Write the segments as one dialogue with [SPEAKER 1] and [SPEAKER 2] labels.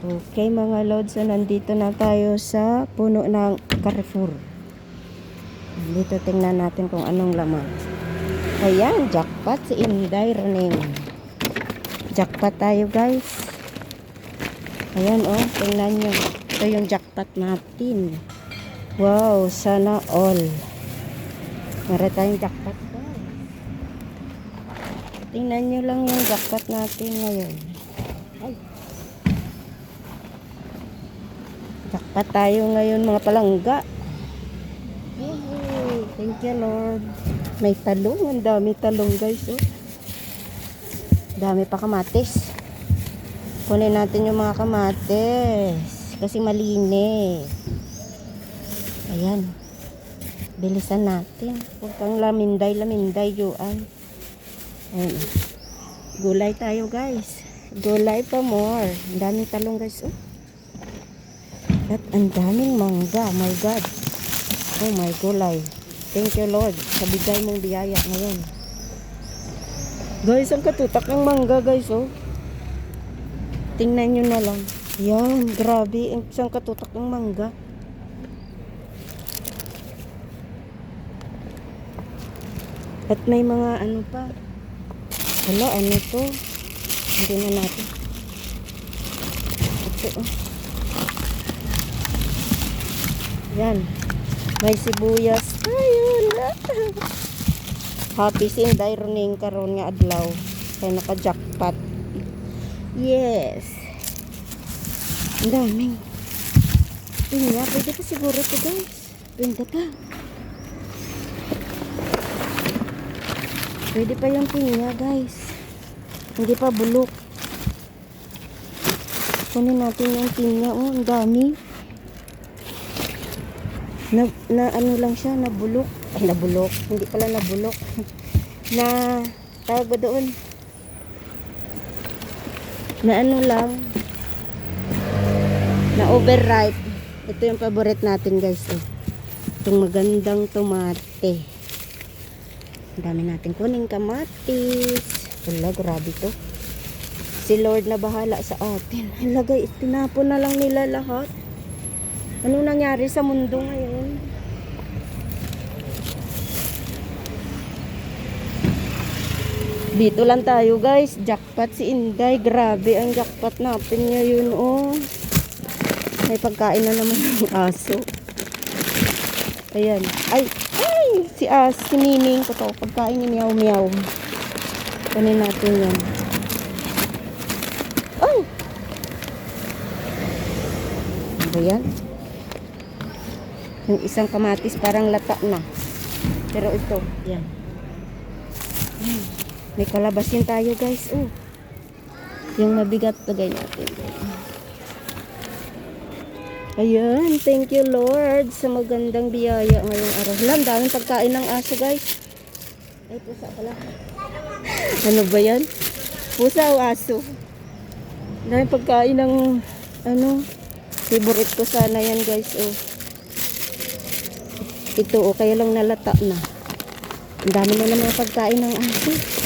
[SPEAKER 1] Okay mga lods, so nandito na tayo sa puno ng Carrefour. Dito tingnan natin kung anong laman. Ayan, jackpot si Inday Reneng. Jackpot tayo guys. Ayan oh, tingnan nyo. Ito yung jackpot natin. Wow, sana all. Meron tayong jackpot guys. Tingnan nyo lang yung jackpot natin ngayon. Ay. Jackpot tayo ngayon mga palangga. Yay! Thank you Lord. May talong. Ang dami talong guys. Oh. Dami pa kamatis. Kunin natin yung mga kamatis. Kasi malinis. Ayan. Bilisan natin. Huwag kang laminday, laminday, yuan. Ayan. Gulay tayo guys. Gulay pa more. Ang daming talong guys. Oh. At ang daming mangga. My God. Oh my gulay. Thank you Lord. Sa bigay mong biyaya ngayon. Guys, ang katutak ng mangga guys. Oh. Tingnan nyo na lang. Yan. Grabe. Ang isang katutak ng mangga. At may mga ano pa. Wala, ano to? Hindi na natin. Ito, oh. Yan. May sibuyas. Ayun. Happy sin running karon nga adlaw. Kaya naka-jackpot. Yes. Ang daming. Pinya, pwede pa siguro to guys. Pwede pa. Pwede pa yung pinya guys. Hindi pa bulok. Kunin natin yung pinya. Oh, ang dami. Na, na ano lang siya, nabulok. Ay, nabulok. Hindi pala nabulok. na, tawag ba doon? Na ano lang. Na overripe. Ito yung favorite natin guys. Eh. Itong magandang tomate. Dami natin kuning kamatis. Wala, grabe to. Si Lord na bahala sa atin. Halagay, tinapon na lang nila lahat. Anong nangyari sa mundo ngayon? Dito lang tayo guys. Jackpot si Inday. Grabe ang jackpot natin ngayon. Oh. May pagkain na naman ng aso. Ayan. Ay! Ay! Si As, si Nining ko. Pagkain ni Meow Meow. Kunin natin yan. Ay! Ano yan? Yung isang kamatis parang lata na. Pero ito, yan. Ay, May kalabasin tayo guys. Oh. Yung mabigat lagay natin. Ayan, thank you Lord sa magandang biyaya ngayong araw. Lang, daming pagkain ng aso guys. Ay, pusa pala. ano ba yan? Pusa o aso? Daming pagkain ng ano, favorite ko sana yan guys. Oh. Ito, oh, kaya lang nalata na. Ang dami na naman pagkain ng aso.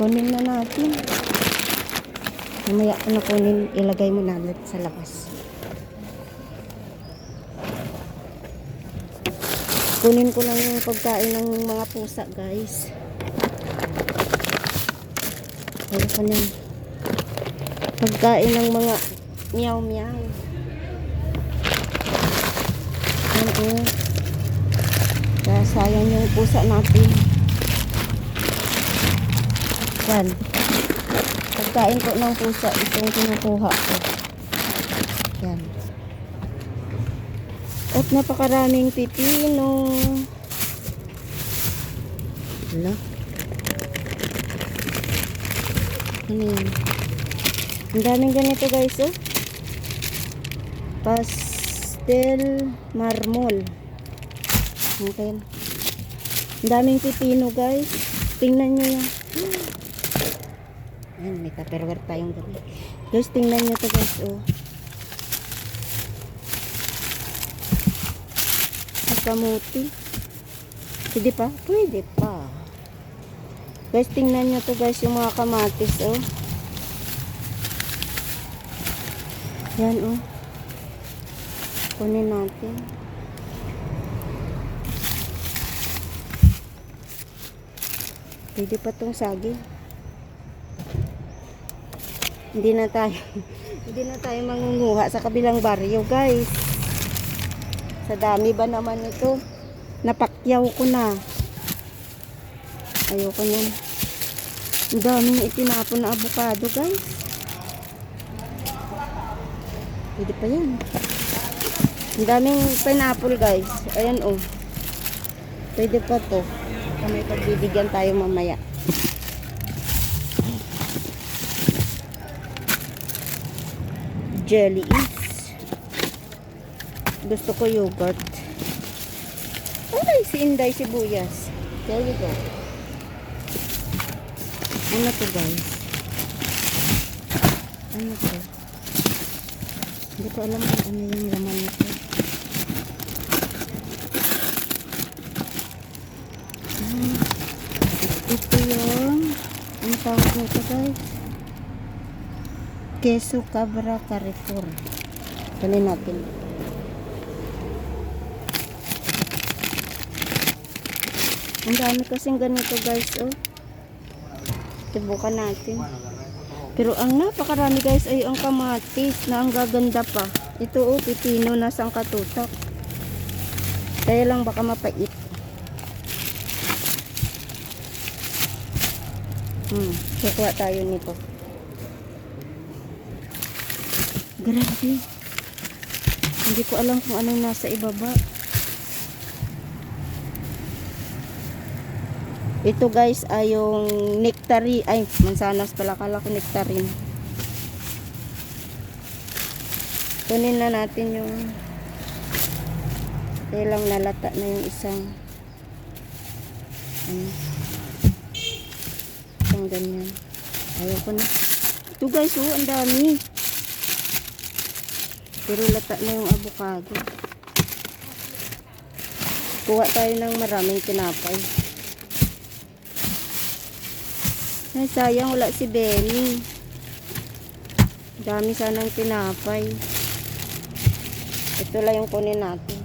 [SPEAKER 1] Kunin na natin. Mamaya na kunin, ilagay mo na ulit sa labas. Kunin ko lang yung pagkain ng mga pusa, guys. Ano ka yan? Pagkain ng mga meow meow. Ano? Kaya sayang yung pusa natin. Yan. Pagkain ko ng pusa, itong kinukuha ko. Yan. At napakaraming pipino. Wala. Ano yan? Ang daming ganito guys, oh. Pastel marmol. Okay. Ang daming pipino guys. Tingnan nyo yan. Ayan, may tupperware tayong gabi. Guys, tingnan nyo to guys, oh. May kamuti. Pwede pa? Pwede pa. Guys, tingnan nyo to guys, yung mga kamatis, oh. Yan oh. Kunin natin. Pwede pa tong saging. Hindi na tayo hindi na tayo mangunguha sa kabilang baryo, guys. Sa dami ba naman ito? Napakyaw ko na. Ayoko niyan. Ang daming itinapon na avocado, guys. Pwede pa yan. Ang daming pineapple, guys. Ayan, oh. Pwede pa to. May pagbibigyan tayo mamaya. Jelly is. Gusto ko yogurt. Ay, si Inday sibuyas. There you go. Ano to guys? Ano to? Hindi ko alam kung ano yung laman nito. Hmm. Ito yung ang tawag nito. Queso Cabra Carrefour. Kunin natin. Ang dami kasing ganito guys oh. Subukan natin. Pero ang napakarami guys ay ang kamatis na ang gaganda pa. Ito oh, pipino na sang katutak. Kaya lang baka mapait. Hmm, kukuha tayo nito. Grabe. Hindi ko alam kung anong nasa ibaba. Ito guys ay yung nectarine. Ay, mansanas pala. Kala ko nectarine. Kunin na natin yung kailang nalata na yung isang ano, isang ganyan. Ayoko na. Ito guys, oh, ang dami. Pero lata na yung avocado. Kuha tayo ng maraming tinapay. Ay, sayang wala si Benny. Dami sanang tinapay. Ito lang yung kunin natin.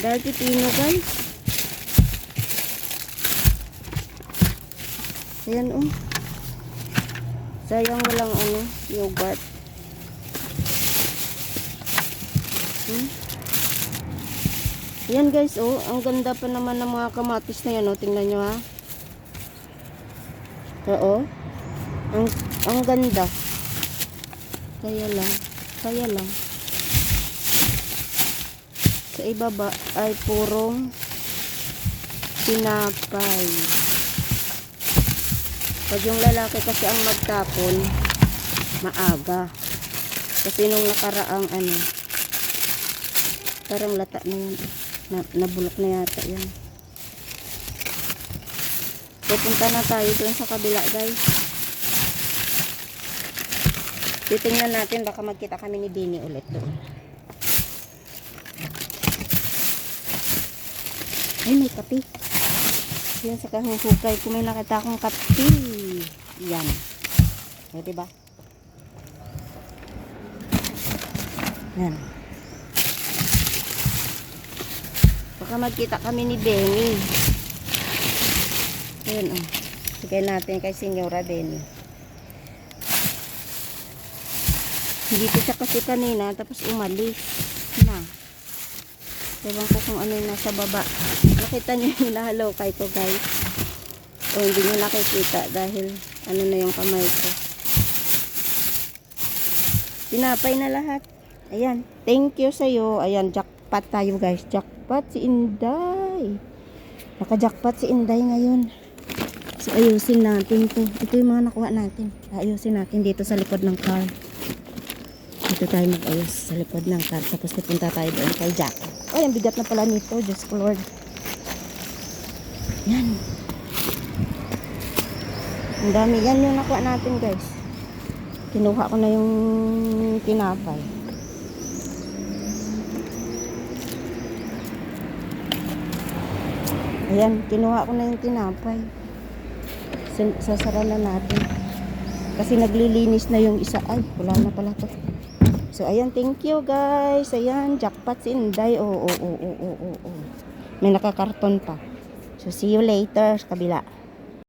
[SPEAKER 1] Dahil pipino guys. Ayan oh. Sayang walang ano, yogurt. Hmm? Yan guys, oh, ang ganda pa naman ng mga kamatis na yan, oh. Tingnan nyo ha. Oo. Ang, ang ganda. Kaya lang, kaya lang. Sa ibaba ay purong tinapay. Pag yung lalaki kasi ang magtapon, maaga. Kasi nung nakaraang ano, parang lata na yun. Na, nabulok na yata yan. Pupunta na tayo doon sa kabila guys. Titingnan natin baka magkita kami ni Bini ulit doon. Ay, may kape. Yan sa kahuhukay ko may nakita akong kape. Yan. O, diba? Yan. Baka magkita kami ni Benny. Ayan, o. Bigay natin kay Senyora Benny. Dito siya kasi kanina, tapos umalis. Na. Ewan ko kung ano yung nasa baba. Nakita niyo yung nahalokay ko guys. O hindi niyo nakikita dahil ano na yung kamay ko. Tinapay na lahat. Ayan. Thank you sa'yo. Ayan, jackpot tayo guys. Jackpot si Inday. Naka-jackpot si Inday ngayon. So ayusin natin to. Ito yung mga nakuha natin. Ayusin natin dito sa likod ng car. Dito tayo mag-ayos sa likod ng car. Tapos pupunta tayo doon kay Jack. Ay, ang bigat na pala nito. Diyos ko Lord. Yan. Ang dami. Yan yung nakuha natin guys. Kinuha ko na yung tinapay. Ayan, kinuha ko na yung tinapay. Sasara na natin. Kasi naglilinis na yung isa. Ay, wala na pala to. So, ayan, thank you guys. Ayan, jackpot si Inday. Oo, oo, oo, oo, oo. May nakakarton pa. So, see you later sa kabila.